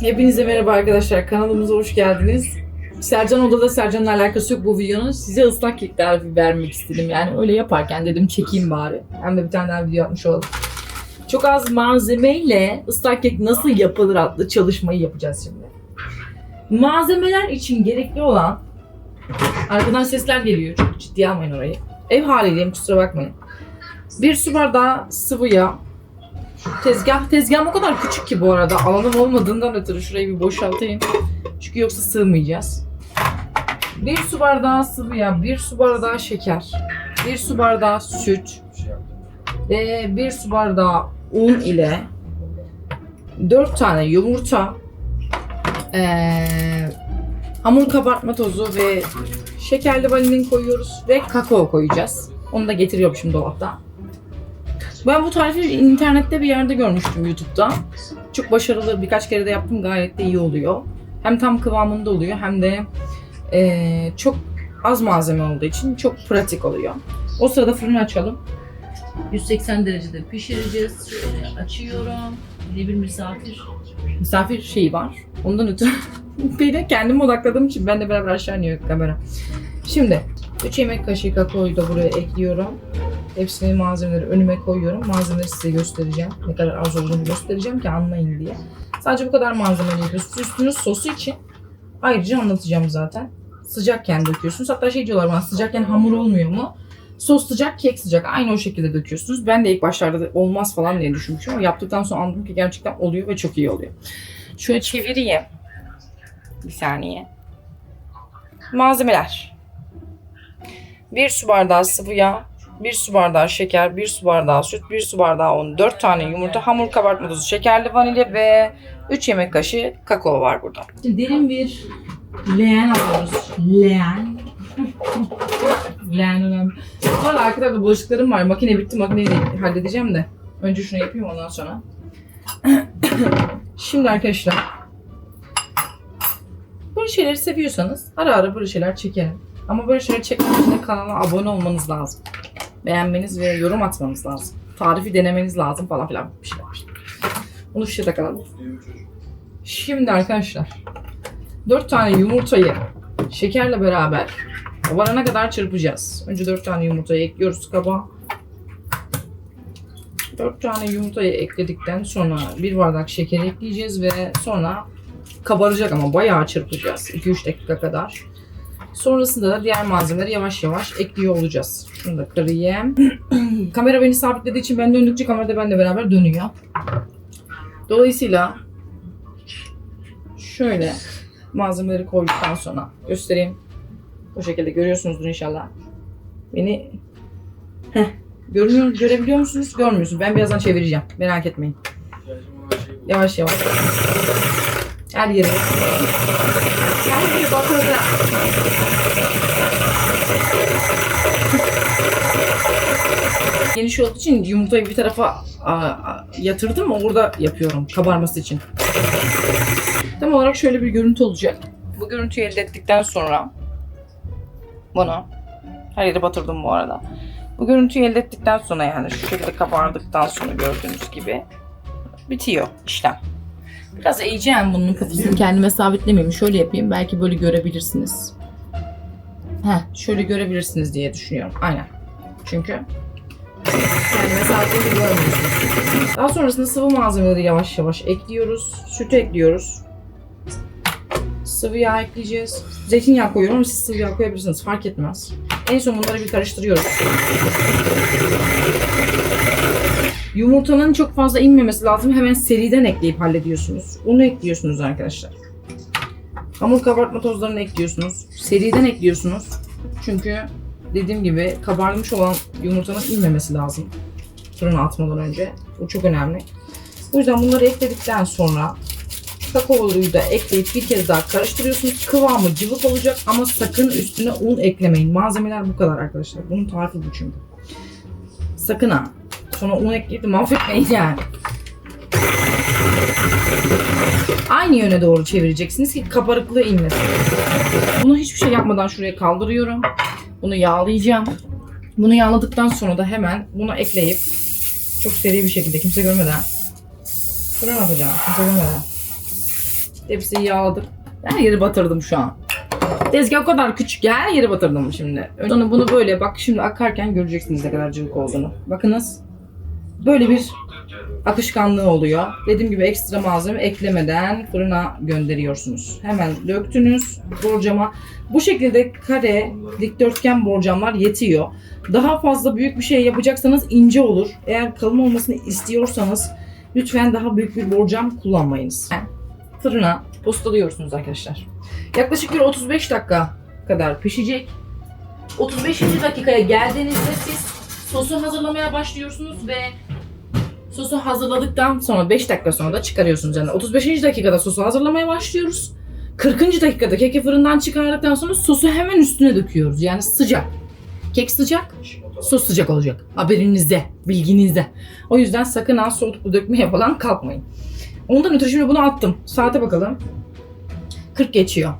Hepinize merhaba arkadaşlar. Kanalımıza hoş geldiniz. Sercan odada Sercan'la alakası yok bu videonun. Size ıslak kek tarifi vermek istedim. Yani öyle yaparken dedim çekeyim bari. Hem de bir tane daha video yapmış olalım. Çok az malzemeyle ıslak kek nasıl yapılır adlı çalışmayı yapacağız şimdi. Malzemeler için gerekli olan arkadan sesler geliyor. Çok ciddiye almayın orayı. Ev halindeyim kusura bakmayın. Bir su bardağı sıvı yağ, Tezgah, tezgahım o kadar küçük ki bu arada. Alanım olmadığından ötürü şurayı bir boşaltayım. Çünkü yoksa sığmayacağız. Bir su bardağı sıvı yağ, bir su bardağı şeker, bir su bardağı süt ve bir su bardağı un ile dört tane yumurta, eee, hamur kabartma tozu ve şekerli vanilin koyuyoruz ve kakao koyacağız. Onu da getiriyorum şimdi dolapta. Ben bu tarifi internette bir yerde görmüştüm YouTube'da. Çok başarılı birkaç kere de yaptım gayet de iyi oluyor. Hem tam kıvamında oluyor hem de eee, çok az malzeme olduğu için çok pratik oluyor. O sırada fırını açalım. 180 derecede pişireceğiz. Şöyle açıyorum. Bir bir misafir misafir şeyi var. Ondan ötürü beni kendime odakladığım için ben de beraber aşağı iniyor kamera. Şimdi 3 yemek kaşığı kakaoyu da buraya ekliyorum. Hepsini malzemeleri önüme koyuyorum. Malzemeleri size göstereceğim. Ne kadar az olduğunu göstereceğim ki anlayın diye. Sadece bu kadar malzemeyle yapıyorsunuz. Üstünü sosu için ayrıca anlatacağım zaten. Sıcakken döküyorsunuz. Hatta şey diyorlar bana sıcakken hamur olmuyor mu? Sos sıcak, kek sıcak. Aynı o şekilde döküyorsunuz. Ben de ilk başlarda da olmaz falan diye düşünmüşüm ama yaptıktan sonra anladım ki gerçekten oluyor ve çok iyi oluyor. Şöyle çevireyim. Bir saniye. Malzemeler. Bir su bardağı sıvı yağ, 1 su bardağı şeker, 1 su bardağı süt, 1 su bardağı un, 4 tane yumurta, hamur kabartma tozu, şekerli vanilya ve 3 yemek kaşığı kakao var burada. Şimdi derin bir leğen alıyoruz. Leğen. leğen önemli. Bu arada arka tarafta bulaşıklarım var. Makine bitti. Makineyi de halledeceğim de. Önce şunu yapayım ondan sonra. Şimdi arkadaşlar. Böyle şeyleri seviyorsanız ara ara böyle şeyler çekelim. Ama böyle şeyler çekmek kanala abone olmanız lazım beğenmeniz ve yorum atmanız lazım. Tarifi denemeniz lazım falan filan bir şeyler. Bunu fişe takalım. Şimdi arkadaşlar 4 tane yumurtayı şekerle beraber varana kadar çırpacağız. Önce 4 tane yumurtayı ekliyoruz kaba. 4 tane yumurtayı ekledikten sonra bir bardak şeker ekleyeceğiz ve sonra kabaracak ama bayağı çırpacağız. 2-3 dakika kadar. Sonrasında da diğer malzemeleri yavaş yavaş ekliyor olacağız. Şunu da kırayım. Kamera beni sabitlediği için ben döndükçe kamerada benimle beraber dönüyor. Dolayısıyla şöyle malzemeleri koyduktan sonra göstereyim. Bu şekilde görüyorsunuzdur inşallah. Beni görünüyor, görebiliyor musunuz? Görmüyorsunuz. Ben birazdan çevireceğim. Merak etmeyin. Yavaş yavaş. Her yere. Yere batıracağım. Geniş olduğu için yumurtayı bir tarafa yatırdım orada yapıyorum kabarması için. Tam olarak şöyle bir görüntü olacak. Bu görüntüyü elde ettikten sonra bunu her yere batırdım bu arada. Bu görüntüyü elde ettikten sonra yani şu şekilde kabardıktan sonra gördüğünüz gibi bitiyor işlem. Biraz eğeceğim bunun kafasını kendime sabitlemeyeyim. Şöyle yapayım belki böyle görebilirsiniz. Heh, şöyle görebilirsiniz diye düşünüyorum. Aynen. Çünkü kendime sabitleyince görmüyorsunuz. Daha sonrasında sıvı malzemeleri yavaş yavaş ekliyoruz. Süt ekliyoruz. Sıvı yağ ekleyeceğiz. Zeytinyağı koyuyorum ama siz sıvı yağ koyabilirsiniz. Fark etmez. En son bunları bir karıştırıyoruz. Yumurtanın çok fazla inmemesi lazım. Hemen seriden ekleyip hallediyorsunuz. Unu ekliyorsunuz arkadaşlar. Hamur kabartma tozlarını ekliyorsunuz. Seriden ekliyorsunuz. Çünkü dediğim gibi kabarmış olan yumurtanın inmemesi lazım. Fırına atmadan önce. Bu çok önemli. O yüzden bunları ekledikten sonra kakaoluyu da ekleyip bir kez daha karıştırıyorsunuz. Kıvamı cıvık olacak ama sakın üstüne un eklemeyin. Malzemeler bu kadar arkadaşlar. Bunun tarifi bu çünkü. Sakın ha. Sonra un ekleyip de mahvetmeyin yani. Aynı yöne doğru çevireceksiniz ki kabarıklığı inmesin. Bunu hiçbir şey yapmadan şuraya kaldırıyorum. Bunu yağlayacağım. Bunu yağladıktan sonra da hemen bunu ekleyip çok seri bir şekilde kimse görmeden fırına atacağım. Kimse görmeden. Tepsiyi yağladık. Her yeri batırdım şu an. Tezgah o kadar küçük ki her yeri batırdım şimdi. Sonra bunu böyle bak şimdi akarken göreceksiniz ne kadar cıvık olduğunu. Bakınız. Böyle bir akışkanlığı oluyor. Dediğim gibi ekstra malzeme eklemeden fırına gönderiyorsunuz. Hemen döktünüz borcama. Bu şekilde kare, dikdörtgen borcamlar yetiyor. Daha fazla büyük bir şey yapacaksanız ince olur. Eğer kalın olmasını istiyorsanız lütfen daha büyük bir borcam kullanmayınız. Fırına postalıyorsunuz arkadaşlar. Yaklaşık bir 35 dakika kadar pişecek. 35. dakikaya geldiğinizde siz sosu hazırlamaya başlıyorsunuz ve sosu hazırladıktan sonra 5 dakika sonra da çıkarıyorsunuz. Yani 35. dakikada sosu hazırlamaya başlıyoruz. 40. dakikada keki fırından çıkardıktan sonra sosu hemen üstüne döküyoruz. Yani sıcak. Kek sıcak, sos sıcak olacak. Haberinizde, bilginizde. O yüzden sakın ha soğutup dökmeye falan kalkmayın. Ondan ötürü şimdi bunu attım. Saate bakalım. 40 geçiyor.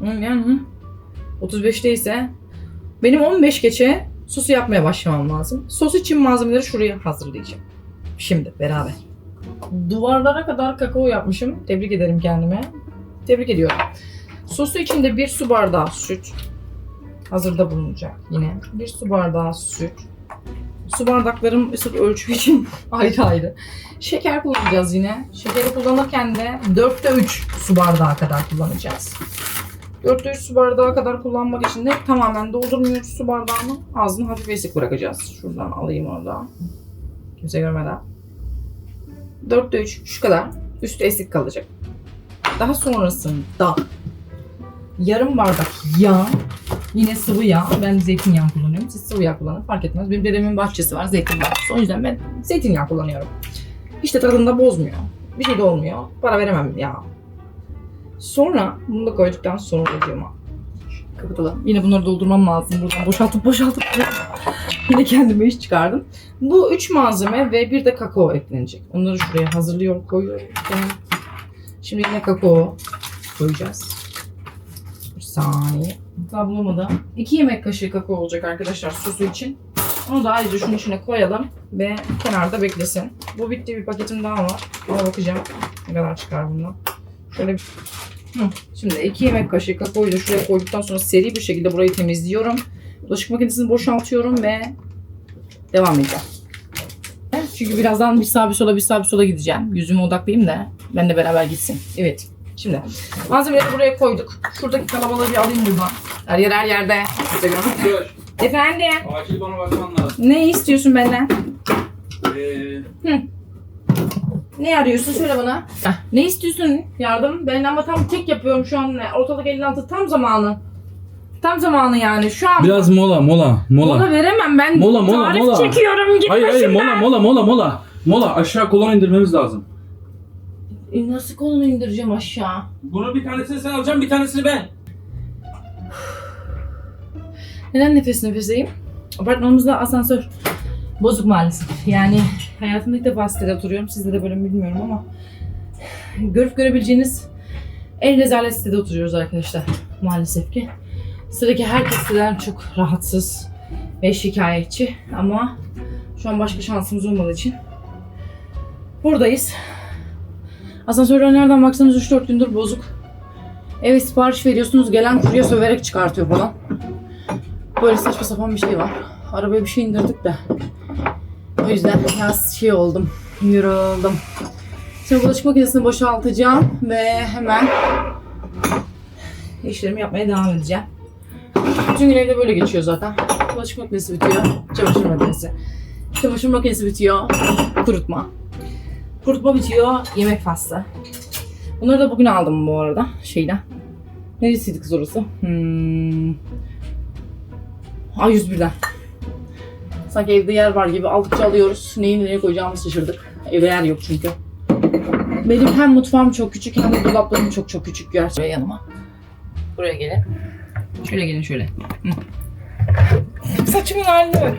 Hı, Yani 35'te ise benim 15 geçe sosu yapmaya başlamam lazım. Sos için malzemeleri şuraya hazırlayacağım. Şimdi beraber. Duvarlara kadar kakao yapmışım. Tebrik ederim kendime. Tebrik ediyorum. Sosu içinde bir su bardağı süt. Hazırda bulunacak yine. Bir su bardağı süt. Su bardaklarım sırf ölçü için ayrı ayrı. Şeker kullanacağız yine. Şekeri kullanırken de 4'te 3 su bardağı kadar kullanacağız. 4'te 3 su bardağı kadar kullanmak için de tamamen doldurmuyoruz su bardağını. Ağzını hafif esik bırakacağız. Şuradan alayım onu da. Kimse görmeden. 4'te 3 şu kadar. Üstü esik kalacak. Daha sonrasında yarım bardak yağ. Yine sıvı yağ. Ben zeytinyağı kullanıyorum. Siz sıvı yağ kullanın fark etmez. Benim dedemin bahçesi var. Zeytin bahçesi. O yüzden ben zeytinyağı kullanıyorum. Hiç de tadını da bozmuyor. Bir şey de olmuyor. Para veremem ya. Sonra bunu da koyduktan sonra videoma kapatalım. Yine bunları doldurmam lazım. Buradan boşaltıp boşaltıp yine kendime iş çıkardım. Bu üç malzeme ve bir de kakao eklenecek. Onları şuraya hazırlıyorum, koyuyorum. Şimdi yine kakao koyacağız. Bir saniye. Hatta bulamadım. 2 yemek kaşığı kakao olacak arkadaşlar sosu için. Onu da ayrıca şunun içine koyalım ve kenarda beklesin. Bu bitti bir paketim daha var. Ona bakacağım ne kadar çıkar bundan. Şöyle bir... Hı. Şimdi 2 yemek kaşığı kakaoyu da şuraya koyduktan sonra seri bir şekilde burayı temizliyorum. Bulaşık makinesini boşaltıyorum ve devam edeceğim. Çünkü birazdan bir sağa bir sola bir sağa bir sola gideceğim. Yüzüme odaklayayım da ben de beraber gitsin. Evet. Şimdi malzemeleri buraya koyduk. Şuradaki kalabalığı bir alayım buradan. Her yer her yerde. Efendim. Acil bana bakman lazım. Ne istiyorsun benden? Ee, Ne arıyorsun söyle bana. Ne istiyorsun? Yardım. Ben ama tam tek yapıyorum şu an. Ortalık 56 tam zamanı. Tam zamanı yani şu an. Biraz mola mola mola. Mola veremem ben. Mola, mola, tarif mola. çekiyorum git hayır hayır mola mola mola mola. Mola aşağı kolon indirmemiz lazım. E, nasıl kolunu indireceğim aşağı? bunu bir tanesini sen alacaksın bir tanesini ben. Neden nefes nefeseyim? Apartmanımızda asansör bozuk maalesef. Yani hayatımda ilk defa sitede oturuyorum. Sizde de böyle mi bilmiyorum ama görüp görebileceğiniz en rezalet sitede oturuyoruz arkadaşlar. Maalesef ki. Sıradaki herkes siteden çok rahatsız ve şikayetçi ama şu an başka şansımız olmadığı için buradayız. Asansörler nereden baksanız 3-4 gündür bozuk. Eve sipariş veriyorsunuz gelen kurye söverek çıkartıyor falan. Böyle saçma sapan bir şey var. Arabaya bir şey indirdik de. O yüzden biraz şey oldum. Yoruldum. Şimdi bulaşık makinesini boşaltacağım ve hemen işlerimi yapmaya devam edeceğim. Bütün gün evde böyle geçiyor zaten. Bulaşık makinesi bitiyor. Çamaşır makinesi. Çamaşır makinesi bitiyor. Kurutma. Kurutma bitiyor. Yemek faslı. Bunları da bugün aldım bu arada. Şeyden. Neresiydi kız orası? Hmm. A101'den. Sanki evde yer var gibi aldıkça alıyoruz. Neyi nereye koyacağımızı şaşırdık. Evde yer yok çünkü. Benim hem mutfağım çok küçük hem de dolaplarım çok çok küçük yer. Şuraya yanıma. Buraya gelin. Şöyle gelin şöyle. Hı. Saçımın haline bak.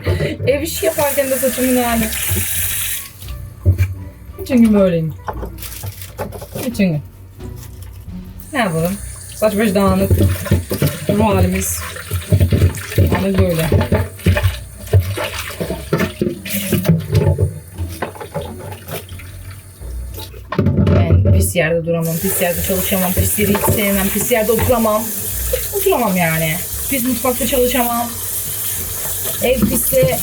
Ev işi yaparken de saçımın hali. Bütün gün böyleyim. Bütün gün. Ne yapalım? Saç baş dağınık. Ruh halimiz. Yani böyle. Ben pis Pis yerde duramam, pis yerde çalışamam, pis yeri hiç sevmem, pis yerde oturamam. Oturamam yani. Pis mutfakta çalışamam. Ev pisse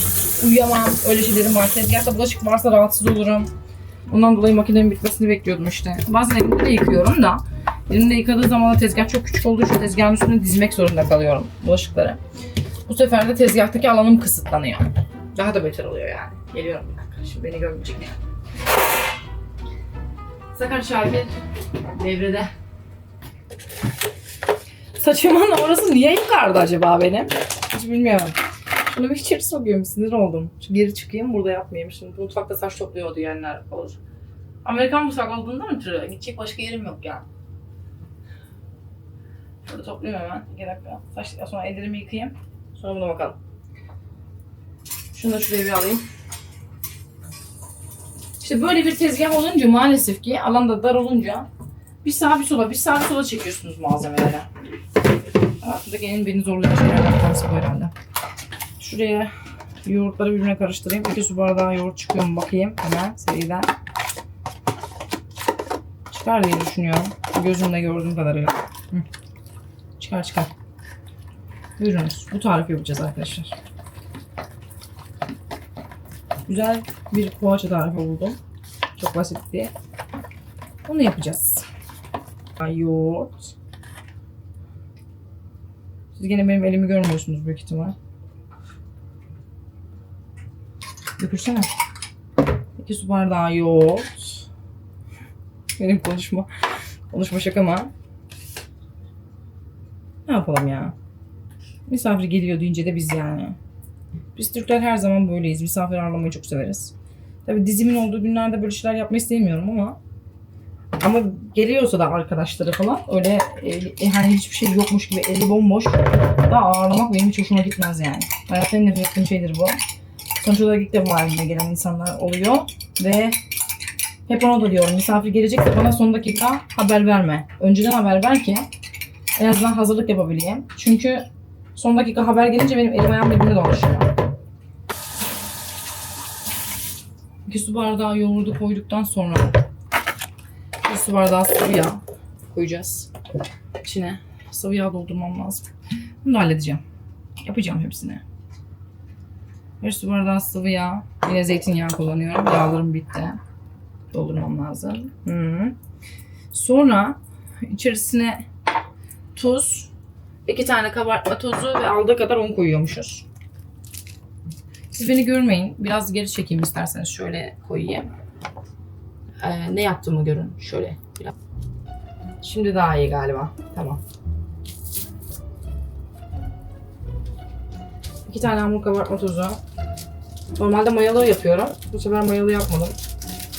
uyuyamam. Öyle şeylerim var. Tezgahta bulaşık varsa rahatsız olurum. Ondan dolayı makinenin bitmesini bekliyordum işte. Bazen elimde de yıkıyorum da. Elimde yıkadığı zaman da tezgah çok küçük olduğu için tezgahın üstüne dizmek zorunda kalıyorum bulaşıkları. Bu sefer de tezgahtaki alanım kısıtlanıyor. Daha da beter oluyor yani. Geliyorum bir dakika. Şimdi beni görmeyecek yani. Sakar Şakir devrede. Saçımın orası niye yukarıda acaba benim? Hiç bilmiyorum. Şunu bir içeri sokuyorum. Sinir oldum. Şu geri çıkayım burada yapmayayım. Şimdi mutfakta saç topluyor diyenler olur. Amerikan mutfak olduğundan ötürü gidecek başka yerim yok yani. Şurada topluyorum hemen. İki dakika. Saçtıktan sonra ellerimi yıkayayım. Sonra buna bakalım. Şunu da şuraya bir alayım. İşte böyle bir tezgah olunca maalesef ki alanda dar olunca bir sağa bir sola, bir sağa bir sola çekiyorsunuz malzemeleri. Aklımdaki en beni zorlayan şeylerden bir tanesi bu herhalde. Şuraya yoğurtları birbirine karıştırayım. İki su bardağı yoğurt çıkıyor mu bakayım hemen seriden. Çıkar diye düşünüyorum. Gözümle gördüğüm kadarıyla. Hı. Çıkar çıkar. Buyurunuz. Bu tarifi yapacağız arkadaşlar. Güzel bir poğaça tarifi buldum. Çok basit diye. Onu yapacağız. Yoğurt. Siz gene benim elimi görmüyorsunuz büyük ihtimal. Dökülsene. İki su bardağı yoğurt. Benim konuşma. Konuşma şaka mı? Ne yapalım ya? Misafir geliyor deyince de biz yani. Biz Türkler her zaman böyleyiz. Misafir ağırlamayı çok severiz. Tabi dizimin olduğu günlerde böyle şeyler yapmayı sevmiyorum ama ama geliyorsa da arkadaşları falan öyle e, hani hiçbir şey yokmuş gibi eli bomboş da ağırlamak benim hiç hoşuma gitmez yani. Hayatta en nefret ettiğim şeydir bu. Sonuç olarak ilk defa evime gelen insanlar oluyor ve hep ona da diyorum misafir gelecekse bana son dakika haber verme. Önceden haber ver ki en azından hazırlık yapabileyim. Çünkü son dakika haber gelince benim elim ayağım birbirine dolaşıyor. İki su bardağı yoğurdu koyduktan sonra su bardağı sıvı yağ koyacağız. İçine sıvı yağ doldurmam lazım. Bunu da halledeceğim. Yapacağım hepsini. Bir su bardağı sıvı yağ. Yine zeytinyağı kullanıyorum. Yağlarım bitti. Doldurmam lazım. Hı. Sonra içerisine tuz, iki tane kabartma tozu ve aldığı kadar un koyuyormuşuz. Siz beni görmeyin. Biraz geri çekeyim isterseniz. Şöyle koyayım. Ee, ne yaptığımı görün. Şöyle biraz. Şimdi daha iyi galiba. Tamam. İki tane hamur kabartma tozu. Normalde mayalı yapıyorum. Bu sefer mayalı yapmadım.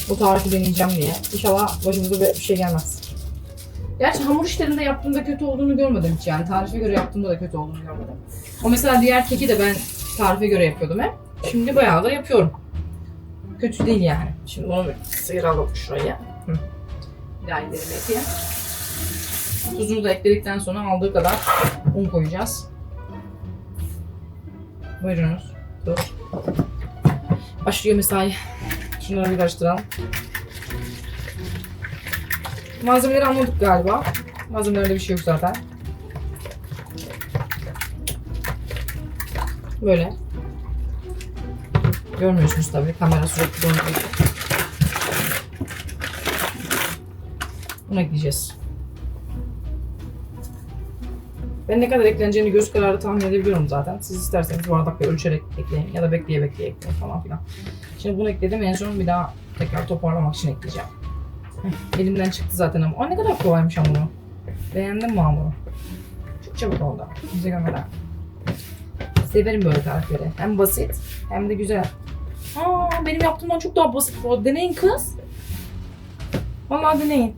Bu tarifi deneyeceğim diye. İnşallah başımıza bir şey gelmez. Gerçi hamur işlerinde yaptığımda kötü olduğunu görmedim hiç yani. Tarife göre yaptığımda da kötü olduğunu görmedim. O mesela diğer keki de ben tarife göre yapıyordum hep. Şimdi bayağı da yapıyorum. Kötü değil yani. Şimdi bir sıyıralım şuraya. Hı. Bir daha yapayım. Tuzunu da ekledikten sonra aldığı kadar un koyacağız. Buyurunuz. Dur. Başlıyor mesai. Şunları bir karıştıralım. Malzemeleri anladık galiba. Malzemelerde bir şey yok zaten. Böyle. Görmüyorsunuz tabii. Kamera sürekli döndürüyor. Bunu ekleyeceğiz. Ben ne kadar ekleneceğini göz kararı tahmin edebiliyorum zaten. Siz isterseniz bardakla ölçerek ekleyin ya da bekleye bekleye ekleyin falan filan. Şimdi bunu ekledim en son bir daha tekrar toparlamak için ekleyeceğim. Elimden çıktı zaten ama. Aa ne kadar kolaymış hamuru. Beğendin mi hamuru? Çok çabuk oldu. Bize gömeden. Severim böyle tarifleri. Hem basit hem de güzel. Aa benim yaptığımdan çok daha basit bu. Deneyin kız. Vallahi deneyin.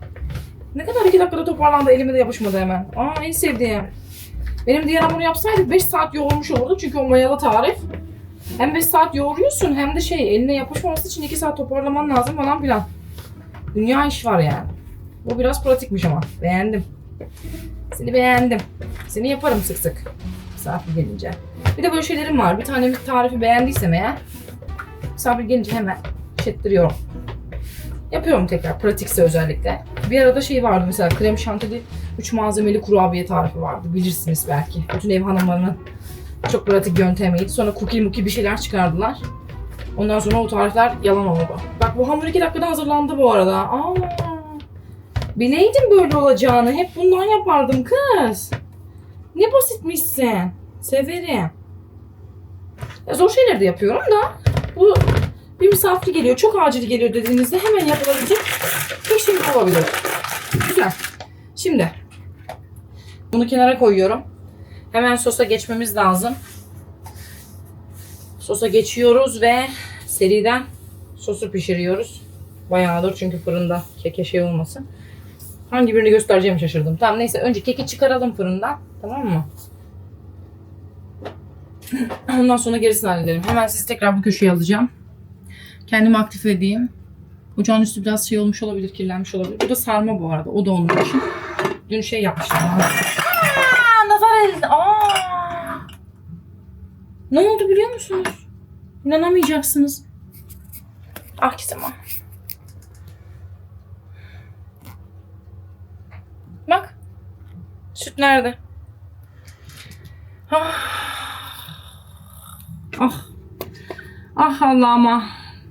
Ne kadar iki dakikada toparlandı elime de yapışmadı hemen. Aa en sevdiğim. Benim diğer hamuru yapsaydık 5 saat yoğurmuş olurdu çünkü o mayalı tarif. Hem 5 saat yoğuruyorsun hem de şey eline yapışmaması için 2 saat toparlaman lazım falan filan. Dünya iş var yani. Bu biraz pratikmiş ama. Beğendim. Seni beğendim. Seni yaparım sık sık. Misafir gelince. Bir de böyle şeylerim var. Bir tane bir tarifi beğendiysem eğer misafir gelince hemen işittiriyorum. Yapıyorum tekrar pratikse özellikle. Bir arada şey vardı mesela krem şantili 3 malzemeli kurabiye tarifi vardı. Bilirsiniz belki. Bütün ev hanımlarının çok pratik yöntemiydi. Sonra cookie muki bir şeyler çıkardılar. Ondan sonra o tarifler yalan oldu. Bak bu hamur 2 dakikada hazırlandı bu arada. Aa, bileydim böyle olacağını. Hep bundan yapardım kız. Ne basitmişsin. Severim. Ya zor şeyler de yapıyorum da bu bir misafir geliyor, çok acil geliyor dediğinizde hemen yapılabilecek tek şey olabilir. Güzel. Şimdi bunu kenara koyuyorum. Hemen sosa geçmemiz lazım. Sosa geçiyoruz ve seriden sosu pişiriyoruz. Bayağıdır çünkü fırında keke şey olmasın. Hangi birini göstereceğimi şaşırdım. Tamam neyse önce keki çıkaralım fırından. Tamam mı? Ondan sonra gerisini halledelim. Hemen sizi tekrar bu köşeye alacağım. Kendimi aktif edeyim. Ocağın üstü biraz şey olmuş olabilir, kirlenmiş olabilir. Bu da sarma bu arada. O da onun için. Dün şey yapmıştım. Aa, nazar edildi. Aa. Ne oldu biliyor musunuz? İnanamayacaksınız. Ah Gizem'e. Bak. Süt nerede? Ah. Ah. Ah Allah'ıma.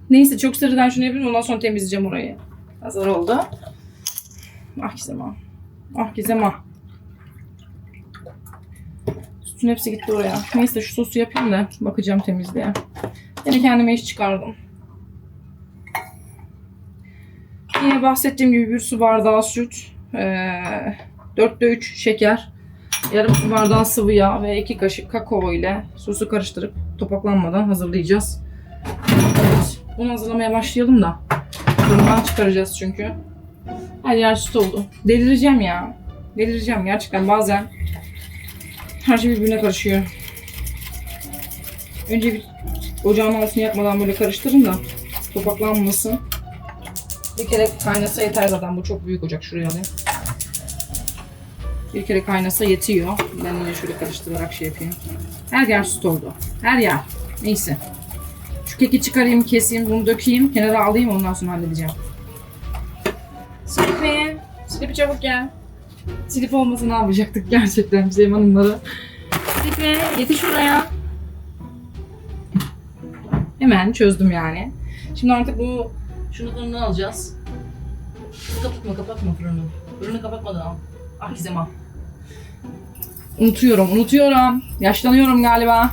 Neyse çok sarıdan şunu yapayım ondan sonra temizleyeceğim orayı. Hazır oldu. Ah Gizem ah. Ah Gizem ah. Sütün hepsi gitti oraya. Neyse şu sosu yapayım da bakacağım temizliğe. Yine kendime iş çıkardım. Yine bahsettiğim gibi bir su bardağı süt. Ee, 4'te 3 şeker. Yarım su bardağı sıvı yağ ve 2 kaşık kakao ile sosu karıştırıp topaklanmadan hazırlayacağız. Evet. Bunu hazırlamaya başlayalım da. Fırından çıkaracağız çünkü. Her yer süt oldu. Delireceğim ya. Delireceğim gerçekten bazen. Her şey birbirine karışıyor. Önce bir ocağın altını yakmadan böyle karıştırın da topaklanmasın. Bir kere kaynasa yeter zaten. Bu çok büyük ocak. Şuraya alayım. Bir kere kaynasa yetiyor. Ben yine şöyle karıştırarak şey yapayım. Her yer süt oldu. Her yer. Neyse. Şu keki çıkarayım, keseyim, bunu dökeyim, kenara alayım ondan sonra halledeceğim. Silipi, Silipi çabuk gel. Silip olmasa ne yapacaktık gerçekten Cem Hanımları. Silipi, yetiş şuraya. Hemen çözdüm yani. Şimdi artık bu şunu fırından alacağız. Kapatma kapatma fırını. Fırını kapatmadan al. Ah Gizem al. Unutuyorum, unutuyorum. Yaşlanıyorum galiba.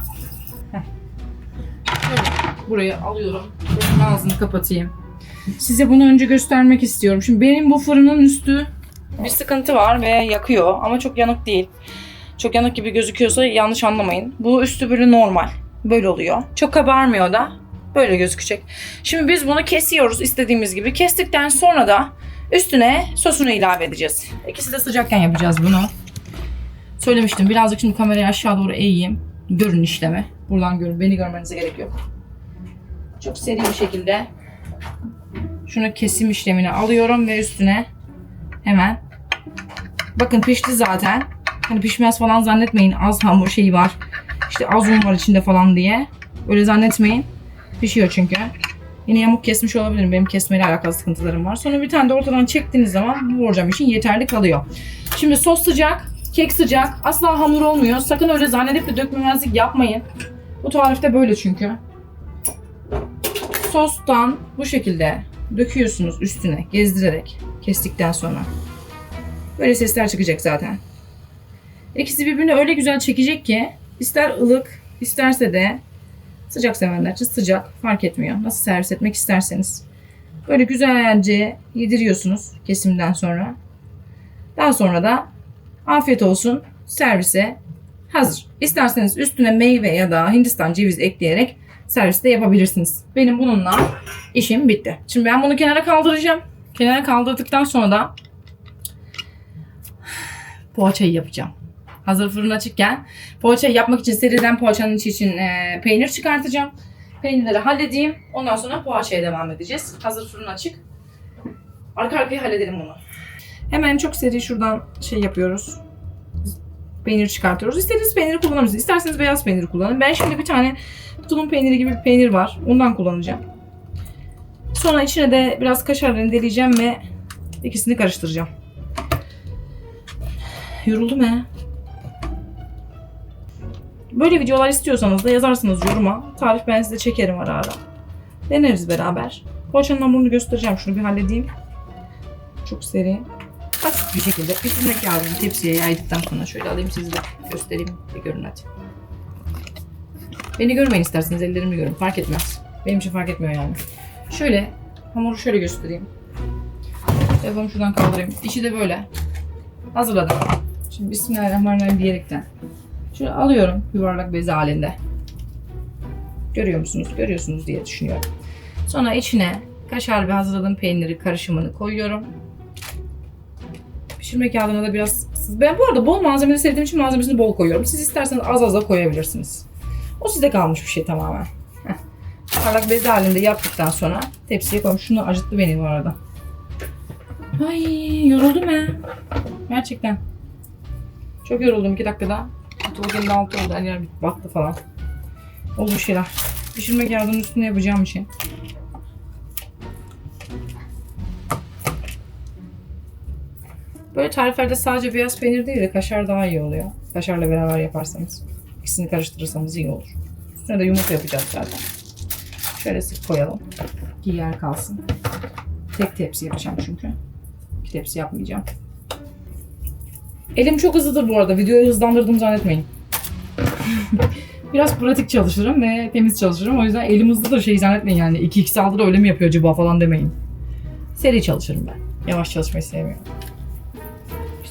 Buraya alıyorum. Ağzını kapatayım. Size bunu önce göstermek istiyorum. Şimdi benim bu fırının üstü bir sıkıntı var ve yakıyor ama çok yanık değil. Çok yanık gibi gözüküyorsa yanlış anlamayın. Bu üstü böyle normal. Böyle oluyor. Çok kabarmıyor da. Böyle gözükecek. Şimdi biz bunu kesiyoruz istediğimiz gibi. Kestikten sonra da üstüne sosunu ilave edeceğiz. İkisi de sıcakken yapacağız bunu. Söylemiştim. Birazcık şimdi kamerayı aşağı doğru eğeyim. Görün işlemi. Buradan görün. Beni görmenize gerek yok. Çok seri bir şekilde şunu kesim işlemini alıyorum ve üstüne hemen bakın pişti zaten. Hani pişmez falan zannetmeyin. Az hamur şeyi var. İşte az un var içinde falan diye. Öyle zannetmeyin. Pişiyor çünkü. Yine yamuk kesmiş olabilirim. Benim kesmeyle alakalı sıkıntılarım var. Sonra bir tane de ortadan çektiğiniz zaman bu borcam için yeterli kalıyor. Şimdi sos sıcak, kek sıcak. Asla hamur olmuyor. Sakın öyle zannedip de dökmemezlik yapmayın. Bu tarifte böyle çünkü. Sostan bu şekilde döküyorsunuz üstüne gezdirerek kestikten sonra. Böyle sesler çıkacak zaten. İkisi birbirini öyle güzel çekecek ki ister ılık isterse de sıcak sevenler için sıcak fark etmiyor. Nasıl servis etmek isterseniz. Böyle güzelce yediriyorsunuz kesimden sonra. Daha sonra da afiyet olsun servise hazır. İsterseniz üstüne meyve ya da Hindistan ceviz ekleyerek serviste yapabilirsiniz. Benim bununla işim bitti. Şimdi ben bunu kenara kaldıracağım. Kenara kaldırdıktan sonra da poğaçayı yapacağım. Hazır fırın açıkken poğaçayı yapmak için seriden poğaçanın içi için e, peynir çıkartacağım. Peynirleri halledeyim. Ondan sonra poğaçaya devam edeceğiz. Hazır fırın açık. Arka arkaya halledelim bunu. Hemen çok seri şuradan şey yapıyoruz. Peynir çıkartıyoruz. İstediğiniz peyniri kullanabilirsiniz. İsterseniz beyaz peynir kullanın. Ben şimdi bir tane tulum peyniri gibi bir peynir var. Ondan kullanacağım. Sonra içine de biraz kaşar rendeleyeceğim ve İkisini karıştıracağım. Yoruldum he. Böyle videolar istiyorsanız da yazarsınız yoruma. Tarif ben size çekerim ara ara. Deneriz beraber. Poğaçanın hamurunu göstereceğim. Şunu bir halledeyim. Çok seri. Basit bir şekilde pişirmek yağını tepsiye yaydıktan sonra şöyle alayım sizi de göstereyim ve görün hadi. Beni görmeyin isterseniz ellerimi görün fark etmez. Benim için fark etmiyor yani. Şöyle hamuru şöyle göstereyim. Telefonu şuradan kaldırayım. İçi de böyle. Hazırladım. Şimdi Bismillahirrahmanirrahim diyerekten. Şöyle alıyorum yuvarlak bezi halinde. Görüyor musunuz? Görüyorsunuz diye düşünüyorum. Sonra içine kaşar ve hazırladığım peyniri karışımını koyuyorum. Pişirme kağıdına da biraz... Ben bu arada bol malzemeli sevdiğim için malzemesini bol koyuyorum. Siz isterseniz az az da koyabilirsiniz. O size kalmış bir şey tamamen. Heh. Parlak bezi halinde yaptıktan sonra tepsiye koymuş. Şunu acıttı beni bu arada. Ay yoruldum he. Gerçekten. Çok yoruldum 2 dakikada. Tuvalgenin altı oldu. Her battı falan. Oldu bir şeyler. Pişirme kağıdının üstüne yapacağım bir şey. Böyle tariflerde sadece beyaz peynir değil de kaşar daha iyi oluyor. Kaşarla beraber yaparsanız. İkisini karıştırırsanız iyi olur. Üstüne de yumurta yapacağız zaten. Şöyle sık koyalım. Ki yer kalsın. Tek tepsi yapacağım çünkü. İki tepsi yapmayacağım. Elim çok hızlıdır bu arada. Videoyu hızlandırdım zannetmeyin. Biraz pratik çalışırım ve temiz çalışırım. O yüzden elim hızlıdır şey zannetmeyin yani. 2x aldı da öyle mi yapıyor acaba falan demeyin. Seri çalışırım ben. Yavaş çalışmayı sevmiyorum.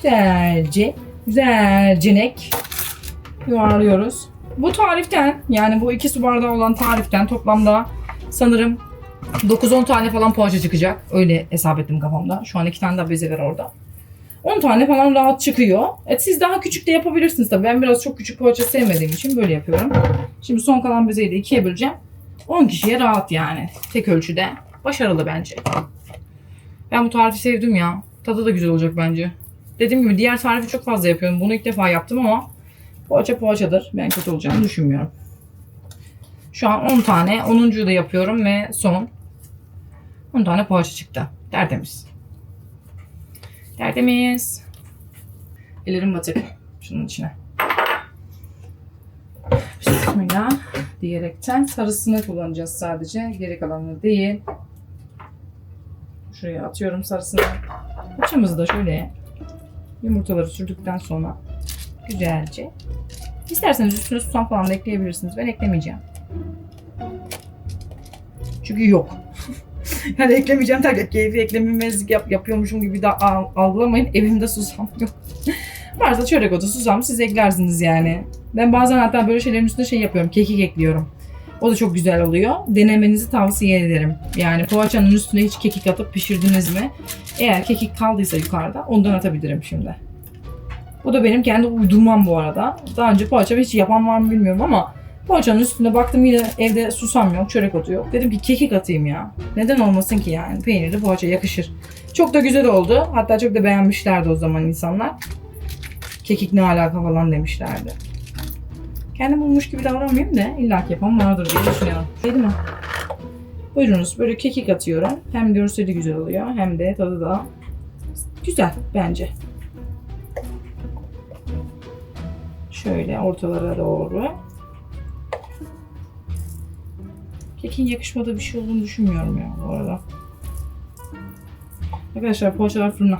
Güzelce, güzelce nek yuvarlıyoruz. Bu tariften yani bu iki su bardağı olan tariften toplamda sanırım 9-10 tane falan poğaça çıkacak. Öyle hesap ettim kafamda. Şu an iki tane daha beze var orada. 10 tane falan rahat çıkıyor. Evet, siz daha küçük de yapabilirsiniz tabii. Ben biraz çok küçük poğaça sevmediğim için böyle yapıyorum. Şimdi son kalan bezeyi de ikiye böleceğim. 10 kişiye rahat yani. Tek ölçüde. Başarılı bence. Ben bu tarifi sevdim ya. Tadı da güzel olacak bence. Dediğim gibi diğer tarifi çok fazla yapıyorum. Bunu ilk defa yaptım ama poğaça poğaçadır. Ben kötü olacağını düşünmüyorum. Şu an 10 tane. 10'uncuyu da yapıyorum ve son 10 tane poğaça çıktı. Tertemiz. Tertemiz. Ellerim batık. Şunun içine. Bismillah diyerekten sarısını kullanacağız sadece. Geri kalanını değil. Şuraya atıyorum sarısını. Paçamızı da şöyle yumurtaları sürdükten sonra güzelce. İsterseniz üstüne susam falan da ekleyebilirsiniz. Ben eklemeyeceğim. Çünkü yok. yani eklemeyeceğim derken keyfi eklememezlik yap, yapıyormuşum gibi de al- algılamayın. Evimde susam yok. Varsa çörek otu susam siz eklersiniz yani. Ben bazen hatta böyle şeylerin üstüne şey yapıyorum. Kekik ekliyorum. O da çok güzel oluyor. Denemenizi tavsiye ederim. Yani poğaçanın üstüne hiç kekik atıp pişirdiniz mi? Eğer kekik kaldıysa yukarıda ondan atabilirim şimdi. Bu da benim kendi uydurmam bu arada. Daha önce poğaça hiç yapan var mı bilmiyorum ama poğaçanın üstüne baktım yine evde susam yok, çörek otu yok. Dedim ki kekik atayım ya. Neden olmasın ki yani? Peynirli poğaça yakışır. Çok da güzel oldu. Hatta çok da beğenmişlerdi o zaman insanlar. Kekik ne alaka falan demişlerdi. Kendim bulmuş gibi davranmayayım da illaki yapan vardır diye düşünüyorum. Değil mi? Buyurunuz böyle kekik atıyorum. Hem görseli güzel oluyor hem de tadı da güzel bence. Şöyle ortalara doğru. Kekin yakışmadığı bir şey olduğunu düşünmüyorum ya bu arada. Arkadaşlar poğaçalar fırına.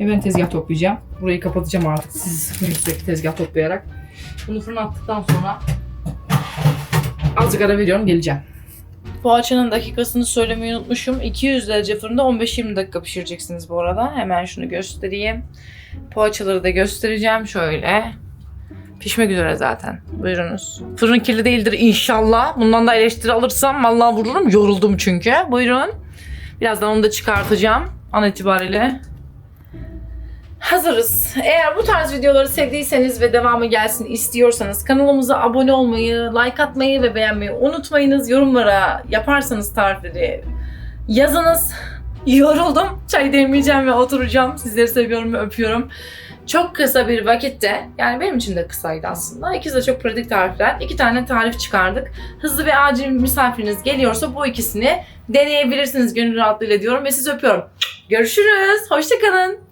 Ve ben tezgah toplayacağım. Burayı kapatacağım artık siz tezgah toplayarak. Bunu fırına attıktan sonra azıcık ara veriyorum geleceğim. Poğaçanın dakikasını söylemeyi unutmuşum. 200 derece fırında 15-20 dakika pişireceksiniz bu arada. Hemen şunu göstereyim. Poğaçaları da göstereceğim şöyle. Pişmek üzere zaten. Buyurunuz. Fırın kirli değildir inşallah. Bundan da eleştiri alırsam vallahi vururum. Yoruldum çünkü. Buyurun. Birazdan onu da çıkartacağım. An itibariyle. Hazırız. Eğer bu tarz videoları sevdiyseniz ve devamı gelsin istiyorsanız kanalımıza abone olmayı, like atmayı ve beğenmeyi unutmayınız. Yorumlara yaparsanız tarifleri yazınız. yoruldum. Çay demleyeceğim ve oturacağım. Sizleri seviyorum ve öpüyorum. Çok kısa bir vakitte, yani benim için de kısaydı aslında. İkisi de çok pratik tarifler. İki tane tarif çıkardık. Hızlı ve acil misafiriniz geliyorsa bu ikisini deneyebilirsiniz gönül rahatlığıyla diyorum ve sizi öpüyorum. Görüşürüz. Hoşçakalın.